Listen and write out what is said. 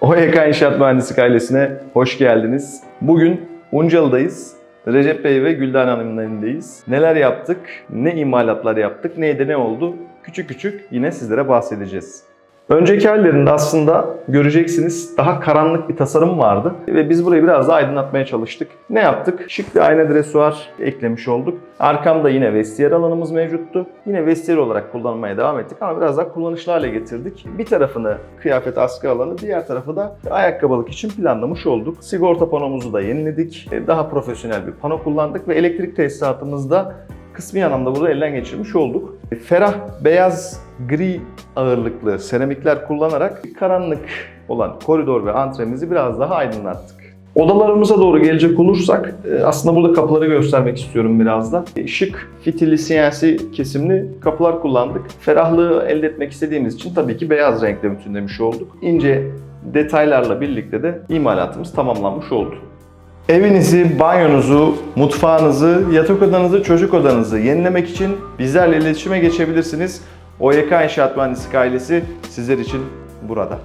OYK İnşaat Mühendislik ailesine hoş geldiniz. Bugün Uncalı'dayız. Recep Bey ve Gülden Hanım'ın elindeyiz. Neler yaptık, ne imalatlar yaptık, neydi ne oldu küçük küçük yine sizlere bahsedeceğiz. Önceki hallerinde aslında göreceksiniz daha karanlık bir tasarım vardı ve biz burayı biraz daha aydınlatmaya çalıştık. Ne yaptık? Şık bir ayna dresuar eklemiş olduk. Arkamda yine vestiyer alanımız mevcuttu. Yine vestiyer olarak kullanmaya devam ettik ama biraz daha kullanışlı hale getirdik. Bir tarafını kıyafet askı alanı, diğer tarafı da ayakkabılık için planlamış olduk. Sigorta panomuzu da yeniledik. Daha profesyonel bir pano kullandık ve elektrik tesisatımızda kısmi anlamda burada elden geçirmiş olduk. Ferah, beyaz, gri ağırlıklı seramikler kullanarak karanlık olan koridor ve antremizi biraz daha aydınlattık. Odalarımıza doğru gelecek olursak e, aslında burada kapıları göstermek istiyorum biraz da. E, Şık, fitilli, CNC kesimli kapılar kullandık. Ferahlığı elde etmek istediğimiz için tabii ki beyaz renkle bütünlemiş olduk. İnce detaylarla birlikte de imalatımız tamamlanmış oldu. Evinizi, banyonuzu, mutfağınızı, yatak odanızı, çocuk odanızı yenilemek için bizlerle iletişime geçebilirsiniz. OYK İnşaat Mühendislik ailesi sizler için burada.